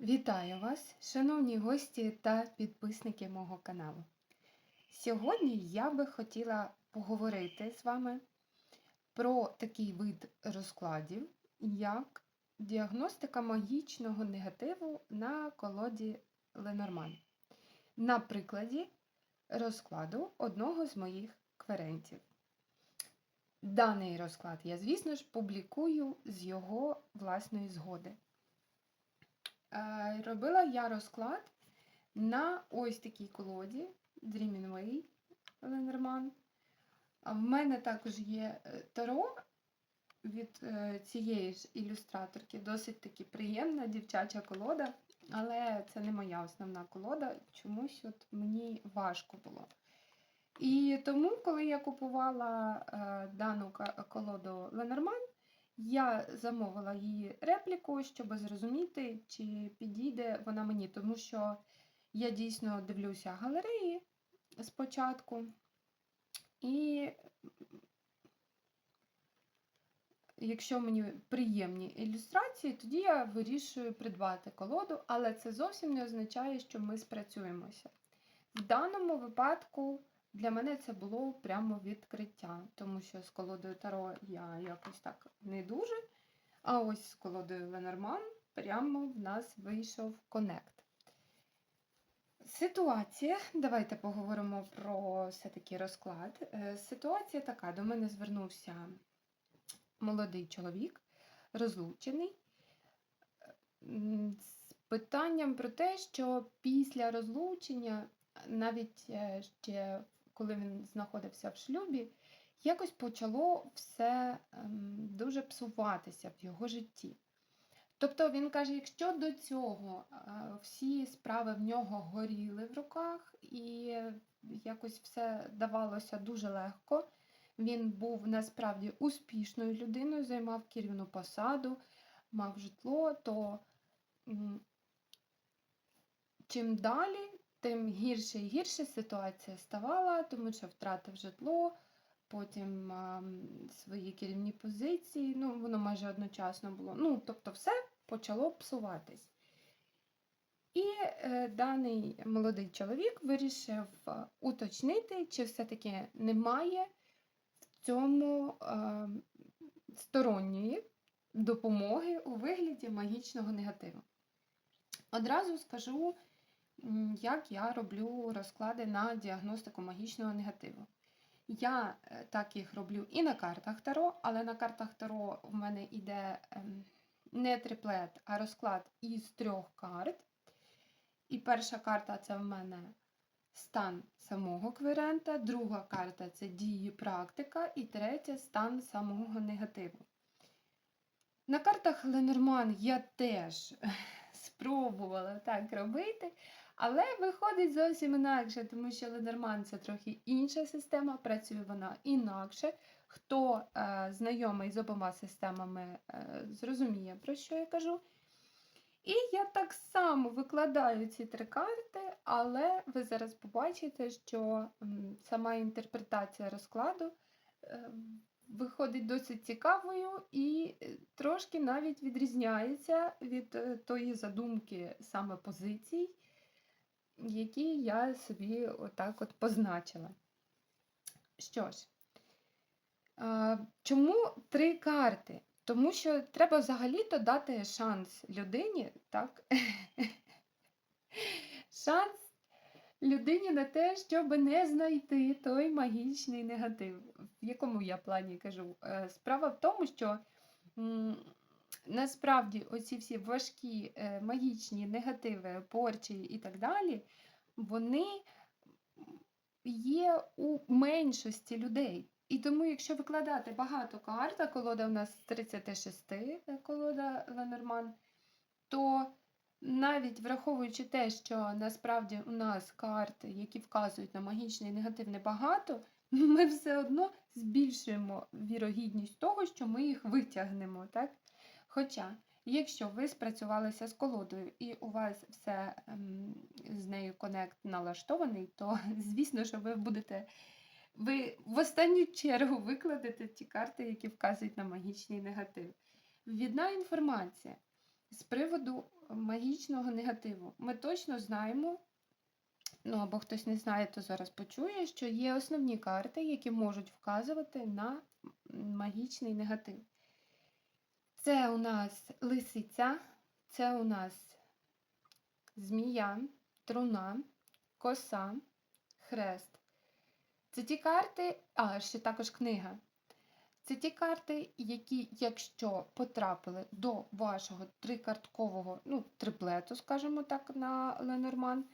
Вітаю вас, шановні гості та підписники мого каналу. Сьогодні я би хотіла поговорити з вами про такий вид розкладів, як діагностика магічного негативу на колоді Ленорман. На прикладі розкладу одного з моїх кверентів. Даний розклад я, звісно ж, публікую з його власної згоди. Е, Робила я розклад на ось такій колоді Dreaming Way Ленорман. В мене також є е, таро від е, цієї ж ілюстраторки, досить таки приємна дівчача колода, але це не моя основна колода, чомусь от мені важко було. І тому, коли я купувала дану колоду Ленорман, я замовила її репліку, щоб зрозуміти, чи підійде вона мені, тому що я дійсно дивлюся галереї спочатку. І якщо мені приємні ілюстрації, тоді я вирішую придбати колоду, але це зовсім не означає, що ми спрацюємося. В даному випадку для мене це було прямо відкриття, тому що з колодою Таро я якось так не дуже. А ось з колодою Ленорман прямо в нас вийшов конект. Ситуація, давайте поговоримо про все-таки розклад. Е, Ситуація така: до мене звернувся молодий чоловік, розлучений, з питанням про те, що після розлучення, навіть е, ще коли він знаходився в шлюбі, якось почало все ем, дуже псуватися в його житті. Тобто він каже, якщо до цього е, всі справи в нього горіли в руках, і якось все давалося дуже легко, він був насправді успішною людиною, займав керівну посаду, мав житло, то чим далі, тим гірше і гірше ситуація ставала, тому що втратив житло, потім а, свої керівні позиції, ну, воно майже одночасно було. Ну, тобто, все почало псуватись. І е, даний молодий чоловік вирішив уточнити, чи все-таки немає в цьому е, сторонньої допомоги у вигляді магічного негативу. Одразу скажу, як я роблю розклади на діагностику магічного негативу. Я е, так їх роблю і на картах Таро, але на картах Таро в мене йде ем, не триплет, а розклад із трьох карт. І перша карта це в мене стан самого кверента, друга карта це дії практика, і третя стан самого негативу. На картах Ленорман я теж спробувала так робити, але виходить зовсім інакше, тому що Ленорман це трохи інша система, працює вона інакше. Хто е, знайомий з обома системами, е, зрозуміє, про що я кажу. І я так само викладаю ці три карти, але ви зараз побачите, що сама інтерпретація розкладу е, виходить досить цікавою і е, трошки навіть відрізняється від е, тої задумки саме позицій, які я собі отак от позначила. Що ж, чому три карти? Тому що треба взагалі-то дати шанс людині, так? Шанс людині на те, щоб не знайти той магічний негатив. В якому я плані кажу? Е, Справа в тому, що насправді оці всі важкі е, магічні негативи, порчі і так далі, вони є у меншості людей. І тому, якщо викладати багато карт, колода у нас з 36 е, колода Ленорман, то навіть враховуючи те, що насправді у нас карт, які вказують на магічний негатив, небагато, ми все одно збільшуємо вірогідність того, що ми їх витягнемо. Так? Хоча, якщо ви спрацювалися з колодою і у вас все ем, з нею конект налаштований, то звісно, що ви будете. Ви в останню чергу викладете ті карти, які вказують на магічний негатив. Відна інформація. з приводу магічного негативу. Ми точно знаємо, ну або хтось не знає, то зараз почує, що є основні карти, які можуть вказувати на магічний негатив. Це у нас лисиця, це у нас змія, труна, коса, хрест. Це ті карти, а ще також книга. Це ті карти, які, якщо потрапили до вашого трикарткового, ну, триплету, скажімо так, на Ленорман,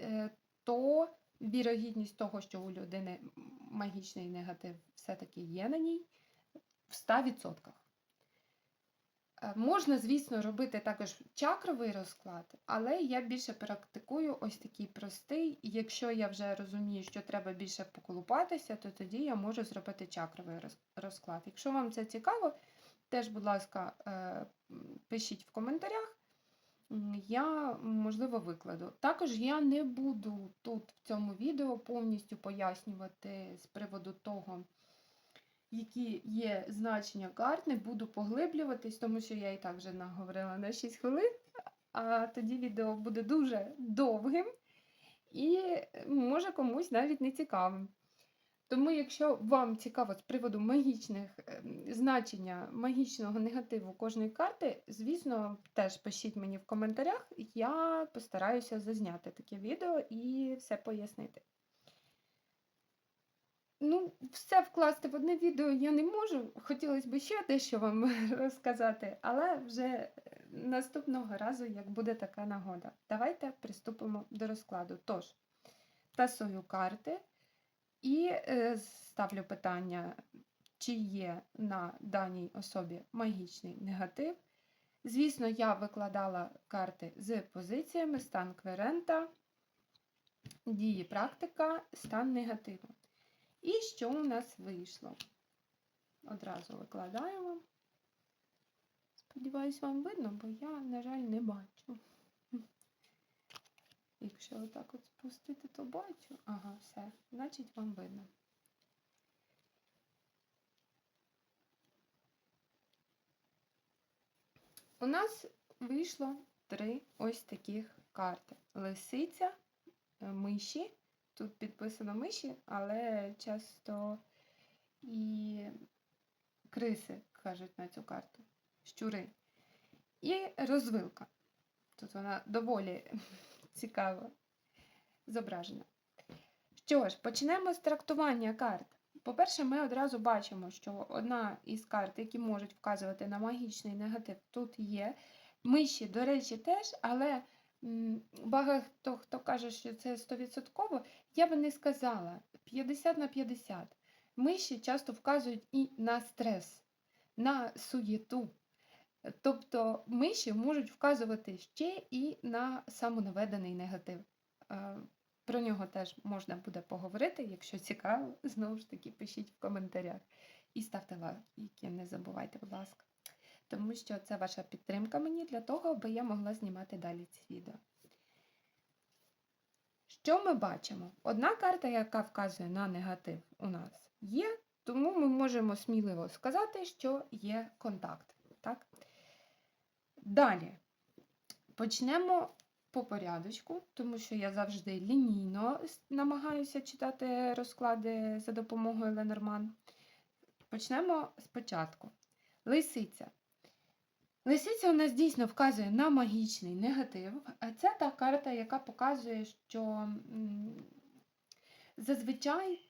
е, то вірогідність того, що у людини магічний негатив все-таки є на ній, в 100%. Е, Можна, звісно, робити також чакровий розклад, але я більше практикую ось такий простий. Якщо я вже розумію, що треба більше поколупатися, то тоді я можу зробити чакровий розклад. Якщо вам це цікаво, теж, будь ласка, е, пишіть в коментарях. Я, можливо, викладу. Також я не буду тут в цьому відео повністю пояснювати з приводу того, які є значення карт, не буду поглиблюватись, тому що я і так вже наговорила на 6 хвилин, а тоді відео буде дуже довгим і може комусь навіть не цікавим. Тому, якщо вам цікаво з приводу магічних ем, значення магічного негативу кожної карти, звісно, теж пишіть мені в коментарях, я постараюся зазняти таке відео і все пояснити. Ну, все вкласти в одне відео я не можу. Хотілося б ще дещо вам розказати, але вже е, наступного разу, як буде така нагода. Давайте приступимо до розкладу. Тож, тасую карти і е, ставлю питання, чи є на даній особі магічний негатив. Звісно, я викладала карти з позиціями стан кверента, дії практика, стан негативу. І що у нас вийшло? Одразу викладаємо. Сподіваюсь, вам видно, бо я, на жаль, не бачу. Якщо отак от спустити, то бачу. Ага, все, значить вам видно. У нас вийшло три ось таких карти: лисиця, е, миші. Тут підписано миші, але часто і криси кажуть на цю карту, щури. І розвилка. Тут вона доволі цікаво зображена. Що ж, почнемо з трактування карт. По-перше, ми одразу бачимо, що одна із карт, які можуть вказувати на магічний негатив, тут є. Миші, до речі, теж, але багато хто каже, що це 100%, я би не сказала 50 на 50. Миші часто вказують і на стрес, на суєту. Тобто миші можуть вказувати ще і на самонаведений негатив. Про нього теж можна буде поговорити, якщо цікаво, знову ж таки пишіть в коментарях. І ставте лайки, не забувайте, будь ласка. Тому що це ваша підтримка мені для того, аби я могла знімати далі ці відео. Що ми бачимо? Одна карта, яка вказує на негатив, у нас є, тому ми можемо сміливо сказати, що є контакт. Так? Далі почнемо по порядочку, тому що я завжди лінійно намагаюся читати розклади за допомогою Ленорман. Почнемо спочатку. Лисиця. Лисиця у нас дійсно вказує на магічний негатив. Це та карта, яка показує, що зазвичай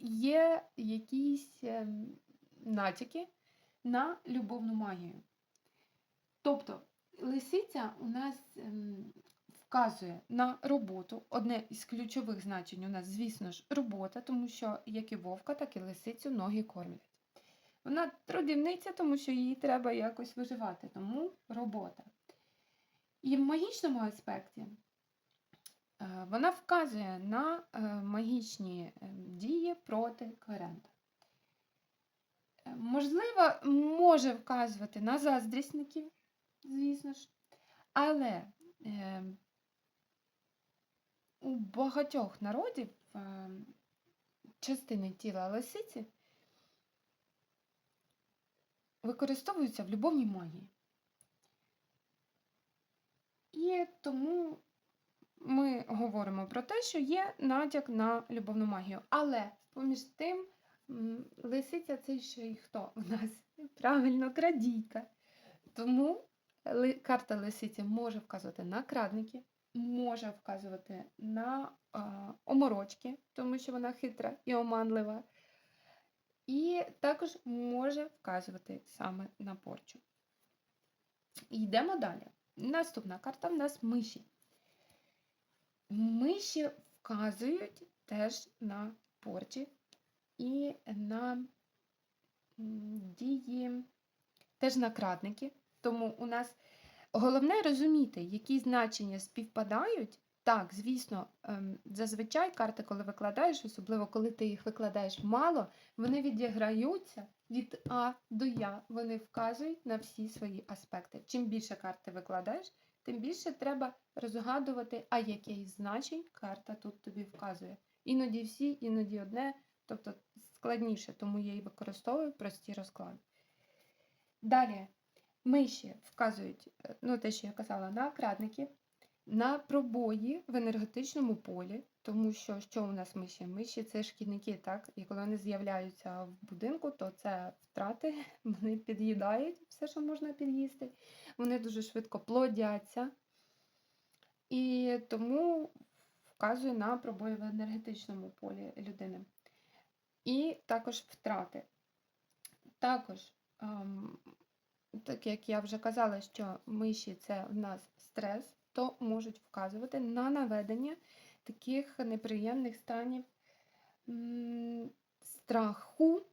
є якісь ем, натяки на любовну магію. Тобто лисиця у нас вказує на роботу. Одне із ключових значень у нас, звісно ж, робота, тому що як і вовка, так і лисицю ноги кормлять. Вона трудівниця, тому що їй треба якось виживати, тому робота. І в магічному аспекті е, вона вказує на е, магічні е, дії проти кверента. Можливо, може вказувати на заздрісників, звісно ж, але у багатьох народів частини тіла лисиці використовуються в любовній магії. І тому ми говоримо про те, що є натяк на любовну магію. Але поміж тим, лисиця це ще й хто у нас? Правильно, крадійка. Тому карта лисиці може вказувати на крадники, може вказувати на а, оморочки, тому що вона хитра і оманлива. І також може вказувати саме на порчу. Йдемо далі. Наступна карта в нас миші. Миші вказують теж на порчі і на дії, теж на крадники. Тому у нас головне розуміти, які значення співпадають. Так, звісно, ем, зазвичай карти, коли викладаєш, особливо коли ти їх викладаєш мало, вони відіграються від А до Я. Вони вказують на всі свої аспекти. Чим більше карт ти викладаєш, тим більше треба розгадувати, а яке значень карта тут тобі вказує. Іноді всі, іноді одне, тобто складніше, тому я і використовую прості розклади. Далі, миші вказують, е, ну те, що я казала, на крадники, на пробої в енергетичному полі, тому що що у нас миші? Миші це шкідники, так? І коли вони з'являються в будинку, то це втрати, вони під'їдають все, що можна під'їсти. Вони дуже швидко плодяться. І тому вказує на пробої в енергетичному полі людини. І також втрати. Також, ем, так як я вже казала, що миші це в нас стрес, то можуть вказувати на наведення таких неприємних станів страху,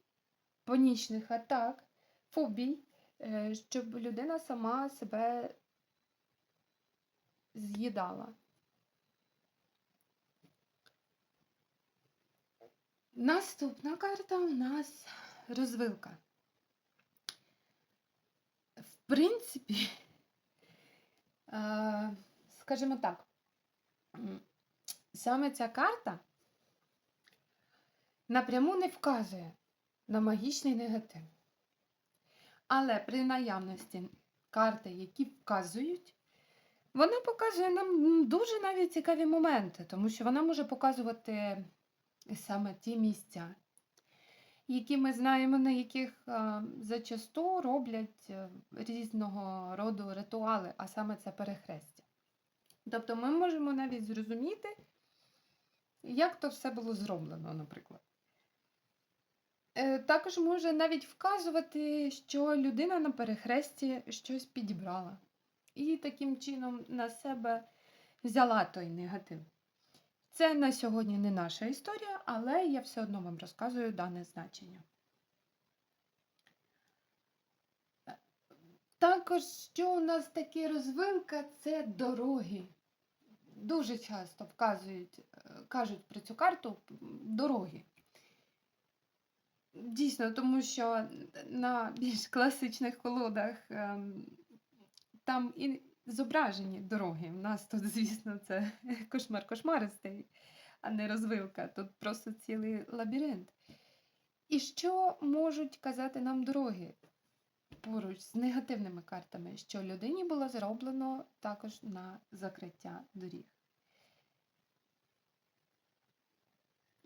панічних атак, фобій, е, щоб людина сама себе з'їдала. Наступна карта у нас розвилка. В принципі, е, скажімо так, саме ця карта напряму не вказує на магічний негатив. Але при наявності карти, які вказують, вона показує нам дуже навіть цікаві моменти, тому що вона може показувати саме ті місця, які ми знаємо, на яких е, зачасту роблять е, різного роду ритуали, а саме це перехрестя. Тобто ми можемо навіть зрозуміти, як то все було зроблено, наприклад. Е, Також може навіть вказувати, що людина на перехресті щось підібрала. І таким чином на себе взяла той негатив. Це на сьогодні не наша історія, але я все одно вам розказую дане значення. Також, що у нас таке розвилка, це дороги. Дуже часто вказують, е, кажуть про цю карту дороги. Дійсно, тому що на більш класичних колодах ем, там і зображені дороги. У нас тут, звісно, це кошмар кошмаристий, а не розвилка. Тут просто цілий лабіринт. І що можуть казати нам дороги поруч з негативними картами, що людині було зроблено також на закриття доріг.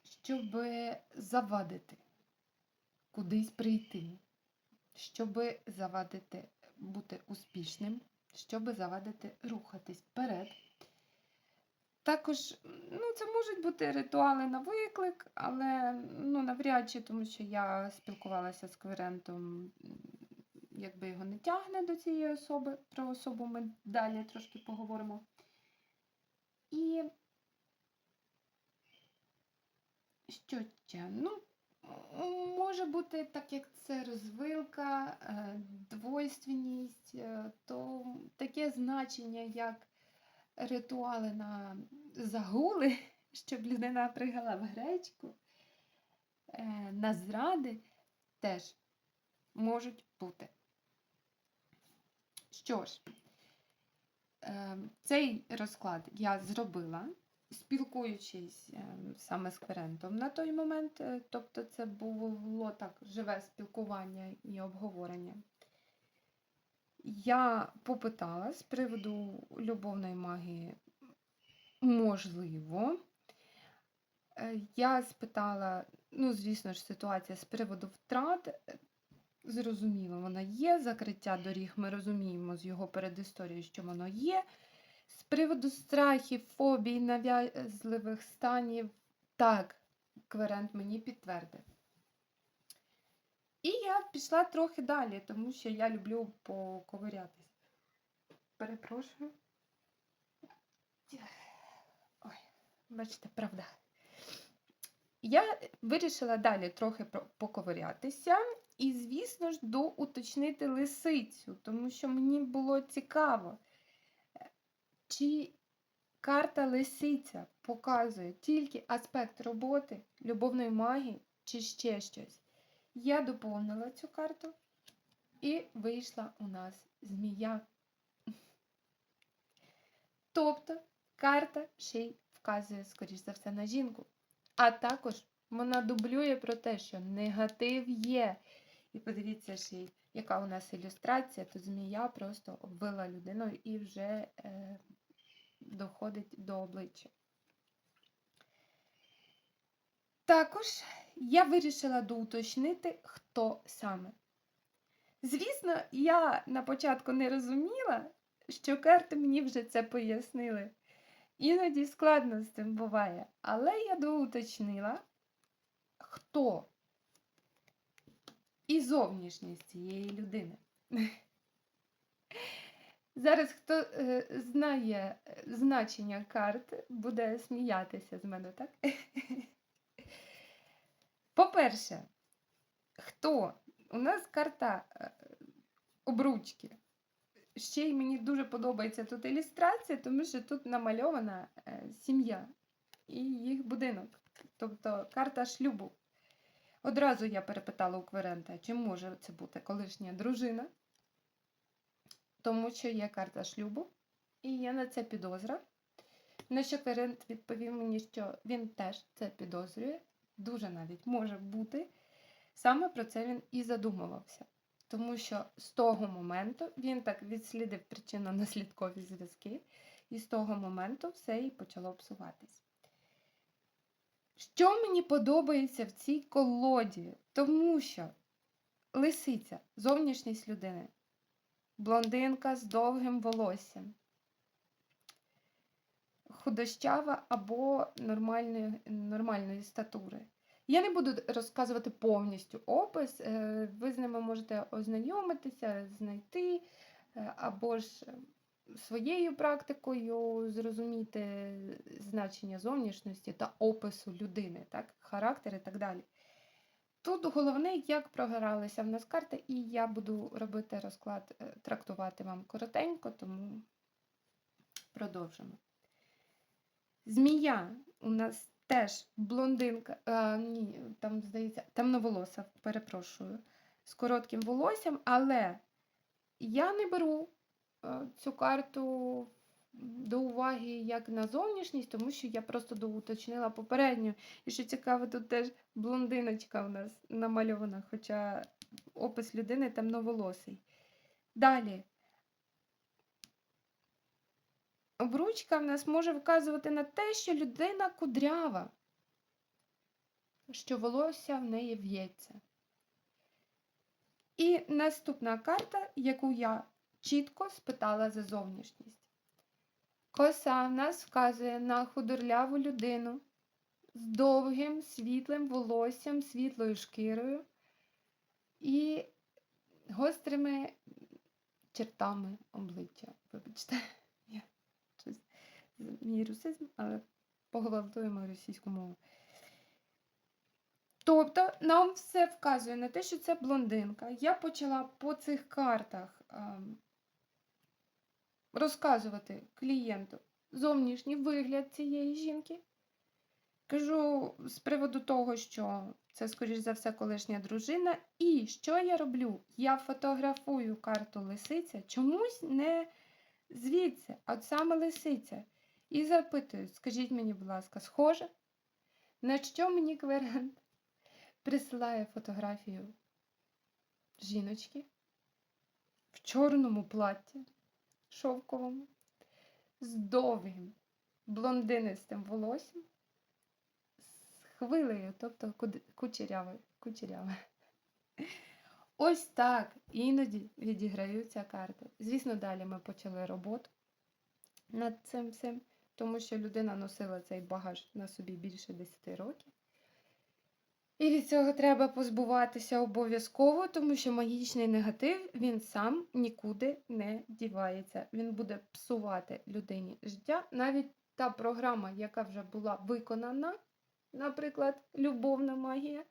Щоб завадити кудись прийти, щоб завадити бути успішним, щоб завадити рухатись вперед. Також ну, це можуть бути ритуали на виклик, але ну, навряд чи, тому що я спілкувалася з кверентом, якби його не тягне до цієї особи. Про особу ми далі трошки поговоримо. І що ще? Ну, може бути, так як це розвилка, е, двойственність, е, то таке значення, як ритуали на загули, щоб людина пригала в гречку, е, на зради теж можуть бути. Що ж, е, цей розклад я зробила, спілкуючись е, саме з кверентом на той момент, е, тобто це було так живе спілкування і обговорення. я попитала з приводу любовної магії, можливо. Я спитала, ну, звісно ж, ситуація з приводу втрат. Зрозуміло, вона є. Закриття доріг ми розуміємо з його передісторією, що воно є. З приводу страхів, фобій, нав'язливих станів, так, кверент мені підтвердив. І я пішла трохи далі, тому що я люблю поковирятись. Перепрошую. Ой, бачите, правда. Я вирішила далі трохи поковирятися і, звісно ж, доуточнити лисицю, тому що мені було цікаво, чи карта лисиця показує тільки аспект роботи, любовної магії чи ще щось. Я доповнила цю карту і вийшла у нас змія. Тобто карта ще й вказує, скоріш за все, на жінку. А також вона дублює про те, що негатив є. І подивіться ще, яка у нас ілюстрація, то змія просто обвила людину і вже е, доходить до обличчя. Також я вирішила доуточнити, хто саме. Звісно, я на початку не розуміла, що карти мені вже це пояснили. Іноді складно з цим буває, але я доуточнила, хто і зовнішність цієї людини. Зараз хто е, знає е, значення карт, буде сміятися з мене, так? По-перше, хто? У нас карта е, обручки. Ще й мені дуже подобається тут ілюстрація, тому що тут намальована сім'я і їх будинок, тобто карта шлюбу. Одразу я перепитала у Кверента, чи може це бути колишня дружина, тому що є карта шлюбу, і є на це підозра. На що Кверент відповів мені, що він теж це підозрює, дуже навіть може бути. Саме про це він і задумувався. Тому що з того моменту він так відслідив причинно-наслідкові зв'язки, і з того моменту все і почало псуватись. Що мені подобається в цій колоді? Тому що лисиця, зовнішність людини, блондинка з довгим волоссям, худощава або нормальної, нормальної статури. Я не буду розказувати повністю опис, е, ви з ними можете ознайомитися, знайти, е, або ж своєю практикою зрозуміти значення зовнішності та опису людини, так? характер і так далі. Тут головне, як програлися в нас карти, і я буду робити розклад, е, трактувати вам коротенько, тому продовжимо. Змія у нас теж блондинка, а, ні, там, здається, темноволоса, перепрошую, з коротким волоссям, але я не беру е, цю карту до уваги як на зовнішність, тому що я просто доуточнила попередню. І що цікаво, тут теж блондиночка у нас намальована, хоча опис людини темноволосий. Далі. Обручка в нас може вказувати на те, що людина кудрява, що волосся в неї в'ється. І наступна карта, яку я чітко спитала за зовнішність. Коса в нас вказує на худорляву людину з довгим світлим волоссям, світлою шкірою і гострими чертами обличчя. Вибачте, я щось мій русизм, але поголовтуємо російську мову. Тобто нам все вказує на те, що це блондинка. Я почала по цих картах ем, розказувати клієнту зовнішній вигляд цієї жінки. Кажу з приводу того, що це, скоріш за все, колишня дружина. І що я роблю? Я фотографую карту лисиця, чомусь не звідси, а от саме лисиця. І запитую, скажіть мені, будь ласка, схоже? На що мені кверент присилає фотографію жіночки в чорному платті шовковому, з довгим блондинистим волоссям, з хвилею, тобто кучеряве, кучеряве. Ось так іноді відіграються карти. Звісно, далі ми почали роботу над цим всім, тому що людина носила цей багаж на собі більше 10 років. І від цього треба позбуватися обов'язково, тому що магічний негатив він сам нікуди не дівається. Він буде псувати людині життя. Навіть та програма, яка вже була виконана, наприклад, любовна магія,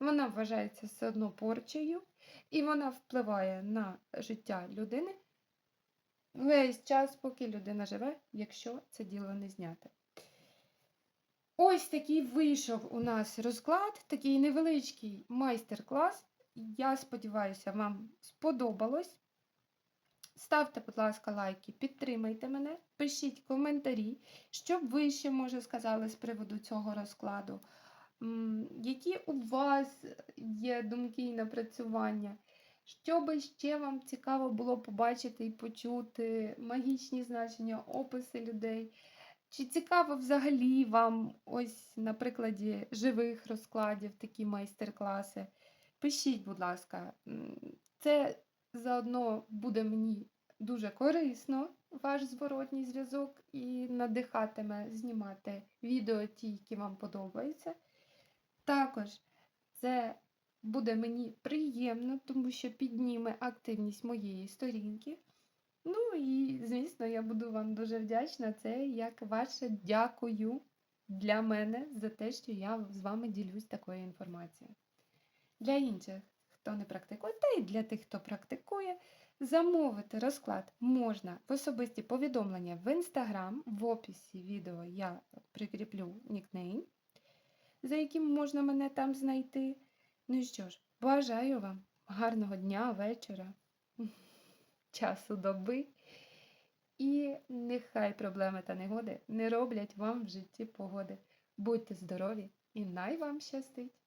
вона вважається все одно порчею, і вона впливає на життя людини весь час, поки людина живе, якщо це діло не зняти. Ось такий вийшов у нас розклад, такий невеличкий майстер-клас. Я сподіваюся, вам сподобалось. Ставте, будь ласка, лайки, підтримайте мене, пишіть коментарі, що б ви ще, може, сказали з приводу цього розкладу. Які у вас є думки і напрацювання? Що би ще вам цікаво було побачити і почути, магічні значення, описи людей. Чи цікаво взагалі вам ось на прикладі живих розкладів такі майстер-класи? Пишіть, будь ласка, це заодно буде мені дуже корисно, ваш зворотній зв'язок, і надихатиме знімати відео ті, які вам подобаються. Також це буде мені приємно, тому що підніме активність моєї сторінки. Ну і, звісно, я буду вам дуже вдячна. Це як ваше дякую для мене за те, що я з вами ділюсь такою інформацією. Для інших, хто не практикує, та й для тих, хто практикує, замовити розклад можна в особисті повідомлення в інстаграм. В описі відео я прикріплю нікнейм, за яким можна мене там знайти. Ну і що ж, бажаю вам гарного дня, вечора, часу доби. І нехай проблеми та негоди не роблять вам в житті погоди. Будьте здорові і най вам щастить!